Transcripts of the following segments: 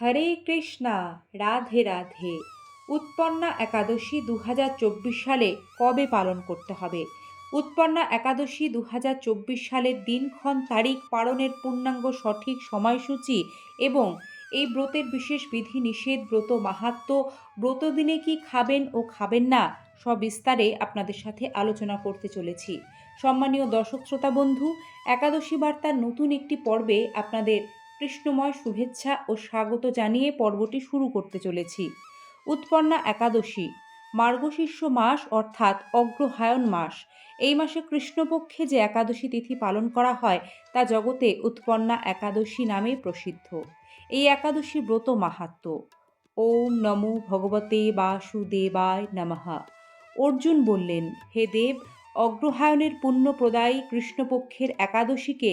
হরে কৃষ্ণা, রাধে রাধে। উৎপন্না একাদশী দু হাজার চব্বিশ সালে কবে পালন করতে হবে? উৎপন্না একাদশী দু হাজার চব্বিশ সালের দিনক্ষণ তারিখ পালনের পূর্ণাঙ্গ সঠিক সময়সূচি এবং এই ব্রতের বিশেষ বিধি নিষেধ ব্রত মাহাত্ম ব্রত দিনে কি খাবেন ও খাবেন না সবিস্তারে আপনাদের সাথে আলোচনা করতে চলেছি। সম্মানীয় দর্শক শ্রোতা বন্ধু, একাদশী বার্তার নতুন একটি পর্বে আপনাদের কৃষ্ণময় শুভেচ্ছা ও স্বাগত জানিয়ে পর্বটি শুরু করতে চলেছি। উৎপন্না একাদশী মার্গশীর্ষ মাস অর্থাৎ অগ্রহায়ণ মাস। এই মাসে কৃষ্ণপক্ষে যে একাদশী তিথি পালন করা হয়, তা জগতে উৎপন্না একাদশী নামে প্রসিদ্ধ। এই একাদশী ব্রত মাহাত্ম। ওম নমো ভগবতে বাসুদেবায় নমঃ। অর্জুন বললেন, হে দেব, অগ্রহায়ণের পুণ্যপ্রদায়ী কৃষ্ণপক্ষের একাদশীকে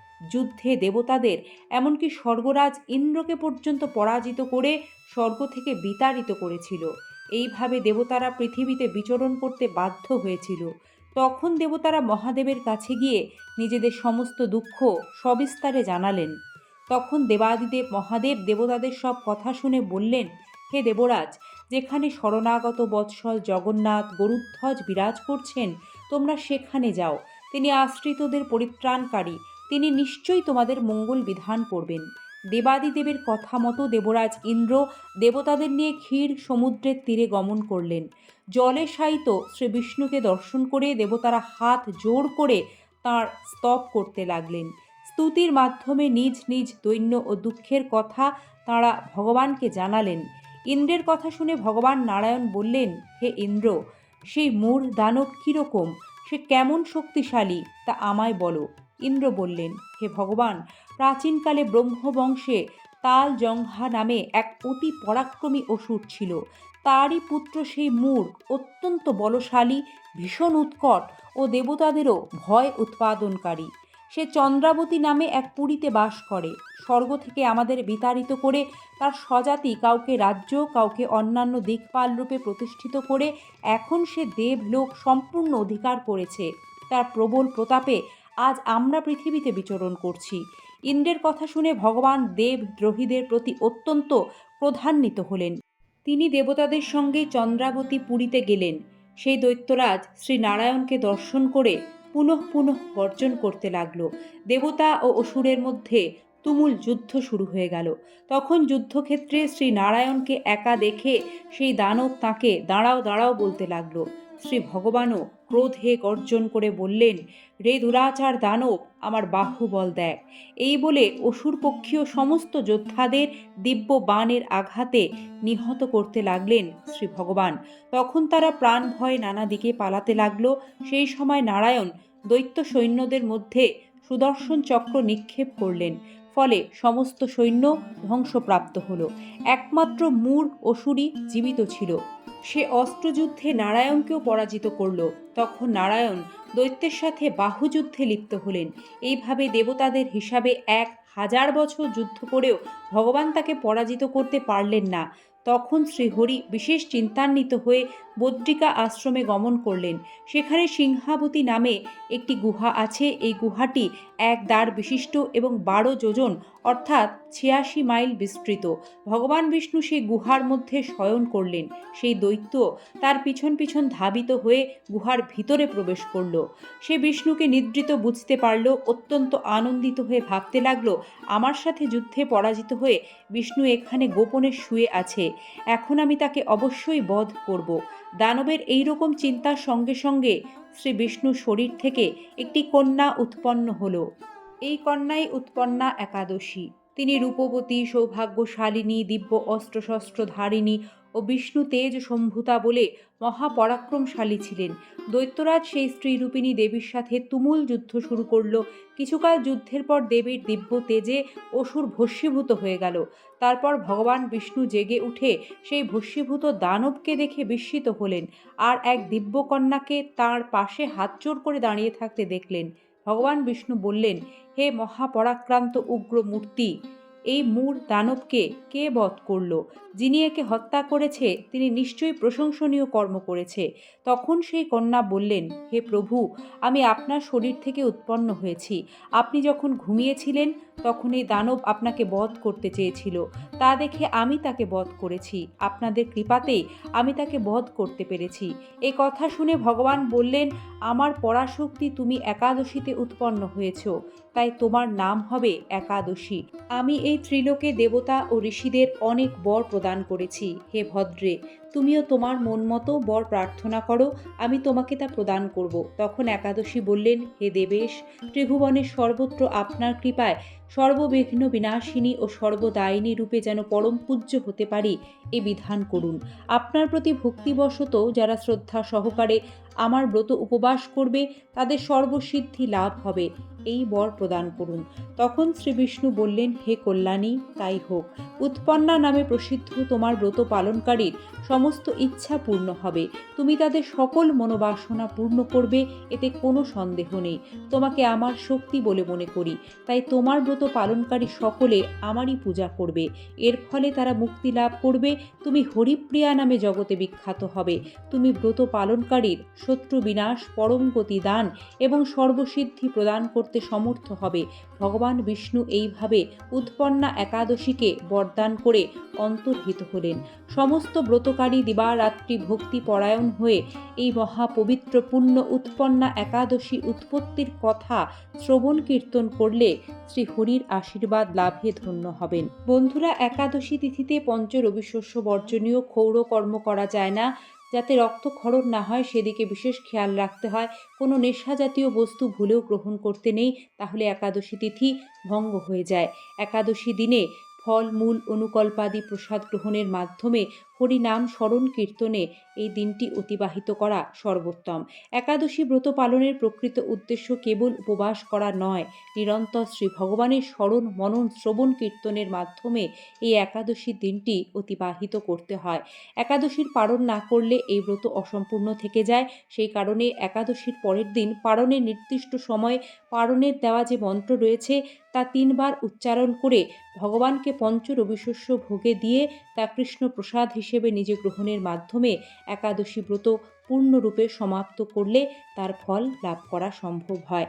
যুদ্ধে দেবতাদের, এমনকি স্বর্গরাজ ইন্দ্রকে পর্যন্ত পরাজিত করে স্বর্গ থেকে বিতাড়িত করেছিল। এইভাবে দেবতারা পৃথিবীতে বিচরণ করতে বাধ্য হয়েছিল। তখন দেবতারা মহাদেবের কাছে গিয়ে নিজেদের সমস্ত দুঃখ সবিস্তারে জানালেন। তখন দেবাদিদেব মহাদেব দেবতাদের সব কথা শুনে বললেন, হে দেবরাজ, যেখানে শরণাগত বৎসল জগন্নাথ গরুধ্বজ বিরাজ করছেন, তোমরা সেখানে যাও। তিনি আশ্রিতদের পরিত্রাণকারী তিনি নিশ্চয়ই তোমাদের মঙ্গল বিধান করবেন। দেবাদিদেবের কথা মতো দেবরাজ ইন্দ্র দেবতাদের নিয়ে ক্ষীর সমুদ্রের তীরে গমন করলেন। জলে শায়িত শ্রী বিষ্ণুকে দর্শন করে দেবতারা হাত জোর করে তাঁর স্তব করতে লাগলেন। স্তুতির মাধ্যমে নিজ নিজ দৈন্য ও দুঃখের কথা তাঁরা ভগবানকে জানালেন। ইন্দ্রের কথা শুনে ভগবান নারায়ণ বললেন, হে ইন্দ্র, সেই মূর দানব কীরকম? সে কেমন শক্তিশালী, তা আমায় বলো। ইন্দ্র বললেন, হে ভগবান, প্রাচীনকালে ব্রহ্মবংশে তাল জংঘা নামে এক অতি পরাক্রমী অসুর ছিল। তারই পুত্র সেই মূর অত্যন্ত বলশালী, ভীষণ উৎকট ও দেবতাদেরও ভয় উৎপাদনকারী। সে চন্দ্রাবতী নামে এক পুরীতে বাস করে। স্বর্গ থেকে আমাদের বিতাড়িত করে তার স্বজাতি কাউকে রাজ্য, কাউকে অন্যান্য দিকপাল রূপে প্রতিষ্ঠিত করে এখন সে দেবলোক সম্পূর্ণ অধিকার করেছে। তার প্রবল প্রতাপে আজ আমরা পৃথিবীতে বিচরণ করছি। ইন্দ্রের কথা শুনে ভগবান দেব দ্রোহীদের প্রতি অত্যন্ত প্রধান্বিত হলেন। তিনি দেবতাদের সঙ্গে চন্দ্রাবতী পুরীতে গেলেন। সেই দৈত্যরাজ শ্রী নারায়ণকে দর্শন করে পুনঃ পুনঃ গর্জন করতে লাগল। দেবতা ও অসুরের মধ্যে তুমুল যুদ্ধ শুরু হয়ে গেল। তখন যুদ্ধক্ষেত্রে শ্রীনারায়ণকে একা দেখে সেই দানব তাকে দাঁড়াও দাঁড়াও বলতে লাগল। শ্রী ভগবানও ক্রোধে গর্জন করে বললেন, রে দুরাচার দানব, আমার বাহুবল দেখ। এই বলে অসুর পক্ষীয় সমস্ত যোদ্ধাদের দিব্য বাণের আঘাতে নিহত করতে লাগলেন শ্রী ভগবান। তখন তারা প্রাণ ভয়ে নানা দিকে পালাতে লাগল। সেই সময় নারায়ণ দৈত্য সৈন্যদের মধ্যে সুদর্শন চক্র নিক্ষেপ করলেন। ফলে সমস্ত সৈন্য ধ্বংসপ্রাপ্ত হলো। একমাত্র মূর অসুরই জীবিত ছিল। সে অস্ত্রযুদ্ধে নারায়ণকেও পরাজিত করল। তখন নারায়ণ দৈত্যের সাথে বাহুযুদ্ধে লিপ্ত হলেন। এইভাবে দেবতাদের হিসাবে এক হাজার বছর যুদ্ধ করেও ভগবান তাকে পরাজিত করতে পারলেন না। তখন শ্রীহরি বিশেষ চিন্তান্বিত হয়ে বদ্রিকা আশ্রমে গমন করলেন। সেখানে সিংহাবতী নামে একটি গুহা আছে। এই গুহাটি এক দ্বার বিশিষ্ট এবং বারো যোজন, অর্থাৎ ছিয়াশি মাইল বিস্তৃত। ভগবান বিষ্ণু সেই গুহার মধ্যে শয়ন করলেন। সেই দৈত্য তার পিছন পিছন ধাবিত হয়ে গুহার ভিতরে প্রবেশ করল। সে বিষ্ণুকে নিদ্রিত বুঝতে পারল, অত্যন্ত আনন্দিত হয়ে ভাবতে লাগল, আমার সাথে যুদ্ধে পরাজিত হয়ে বিষ্ণু এখানে গোপনে শুয়ে আছে। এখন আমি তাকে অবশ্যই বধ করব। দানবের এই রকম চিন্তার সঙ্গে সঙ্গে শ্রী বিষ্ণু শরীর থেকে একটি কন্যা উৎপন্ন হল। এই কন্যাই উৎপন্না একাদশী। তিনি রূপবতী, সৌভাগ্যশালিনী, দিব্য অস্ত্রশস্ত্র ধারিণী ও বিষ্ণু তেজ সম্ভূতা বলে মহাপরাক্রমশালী ছিলেন। দৈত্যরাজ সেই স্ত্রীরূপিণী দেবীর সাথে তুমুল যুদ্ধ শুরু করল। কিছুকাল যুদ্ধের পর দেবীর দিব্য তেজে অসুর ভস্মীভূত হয়ে গেল। তারপর ভগবান বিষ্ণু জেগে উঠে সেই ভস্মীভূত দানবকে দেখে বিস্মিত হলেন আর এক দিব্যকন্যাকে তার পাশে হাতজোড় করে দাঁড়িয়ে থাকতে দেখলেন। ভগবান বিষ্ণু বললেন, হে মহাপরাক্রান্ত উগ্র মূর্তি এই মূর দানবকে কে বধ করল? যিনি একে হত্যা করেছে, তিনি নিশ্চয়ই প্রশংসনীয় কর্ম করেছে। তখন সেই কন্যা বললেন, হে প্রভু, আমি আপনার শরীর থেকে উৎপন্ন হয়েছি। আপনি যখন ঘুমিয়েছিলেন, তখন এই দানব আপনাকে বধ করতে চেয়েছিল। তা দেখে আমি তাকে বধ করেছি। আপনাদের কৃপাতেই আমি তাকে বধ করতে পেরেছি। এ কথা শুনে ভগবান বললেন, আমার পরাশক্তি তুমি একাদশীতে উৎপন্ন হয়েছ, তাই তোমার নাম হবে একাদশী। আমি ত্রিলোকে দেবতা ও ঋষিদের অনেক বর প্রদান করেছি। হে ভদ্রে, তুমিও তোমার মন মতো বর প্রার্থনা করো, আমি তোমাকে তা প্রদান করব। তখন একাদশী বললেন, হে দেবেশ, ত্রিভুবনের সর্বত্র আপনার কৃপায় সর্ববিঘ্ন বিনাশিনী ও সর্বদায়িনী রূপে যেন পরম পূজ্য হতে পারি, এ বিধান করুন। আপনার প্রতি ভক্তিবশত যারা শ্রদ্ধা সহকারে আমার ব্রত উপবাস করবে, তাদের সর্বসিদ্ধি লাভ হবে, এই বর প্রদান করুন। তখন শ্রী বিষ্ণু বললেন, হে কল্যাণী, তাই হোক। উৎপন্না নামে প্রসিদ্ধ তোমার ব্রত পালনকারীর সমস্ত ইচ্ছা পূর্ণ হবে। তুমি তাদের সকল মনোবাসনা পূর্ণ করবে, এতে কোনো সন্দেহ নেই। তোমাকে আমার শক্তি বলে মনে করি। তাই তোমার ব্রত পালনকারী সকলে আমারই পূজা করবে। এর ফলে তারা মুক্তি লাভ করবে। তুমি হরিপ্রিয়া নামে জগতে বিখ্যাত হবে। তুমি ব্রত পালনকারীর শত্রু বিনাশ, পরম গতি দান এবং সর্বসিদ্ধি প্রদান করতে সমর্থ হবে। ভগবান বিষ্ণু এইভাবে উৎপন্না একাদশীকে বরদান করে অন্তর্হিত হলেন। সমস্ত ব্রতকারী দিবারাত্রি ভক্তি পরায়ণ হয়ে এই মহাপবিত্র পুণ্য উৎপন্না একাদশী উৎপত্তির কথা শ্রবণ কীর্তন করলে শ্রী হরির আশীর্বাদ লাভে ধন্য হবেন। বন্ধুরা, একাদশী তিথিতে পঞ্চ রবিশস্য বর্জনীয় ক্ষৌর কর্ম করা যায় না। যাতে রক্তক্ষরণ না হয়, সেদিকে বিশেষ খেয়াল রাখতে হয়। কোনো নেশা জাতীয় বস্তু ভুলেও গ্রহণ করতে নেই, তাহলে একাদশী তিথি ভঙ্গ হয়ে যায়। একাদশী দিনে ফল, মূল, অনুকল্পাদি প্রসাদ গ্রহণের মাধ্যমে হরিনাম স্মরণ কীর্তনে এই দিনটি অতিবাহিত করা সর্বোত্তম। একাদশী ব্রত পালনের প্রকৃত উদ্দেশ্য কেবল উপবাস করা নয়, নিরন্তর শ্রী ভগবানের স্মরণ, মনন, শ্রবণ কীর্তনের মাধ্যমে এই একাদশীর দিনটি অতিবাহিত করতে হয়। একাদশীর পালন না করলে এই ব্রত অসম্পূর্ণ থেকে যায়। সেই কারণে একাদশীর পরের দিন পালনের নির্দিষ্ট সময়ে পালনের দেওয়া যে মন্ত্র রয়েছে, তা তিনবার উচ্চারণ করে ভগবানকে পঞ্চ রবিশস্য ভোগে দিয়ে তা কৃষ্ণ প্রসাদ হিসেবে নিজে গ্রহণের মাধ্যমে একাদশী ব্রত পূর্ণরূপে সমাপ্ত করলে তার ফল লাভ করা সম্ভব হয়।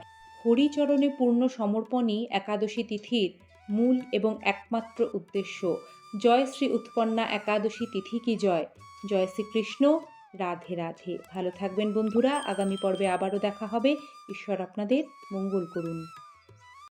হরিচরণে পূর্ণ সমর্পণই একাদশী তিথির মূল এবং একমাত্র উদ্দেশ্য। জয় শ্রী উৎপন্না একাদশী তিথি কি জয়? জয় শ্রীকৃষ্ণ। রাধে রাধে। ভালো থাকবেন বন্ধুরা। আগামী পর্বে আবারও দেখা হবে। ঈশ্বর আপনাদের মঙ্গল করুন।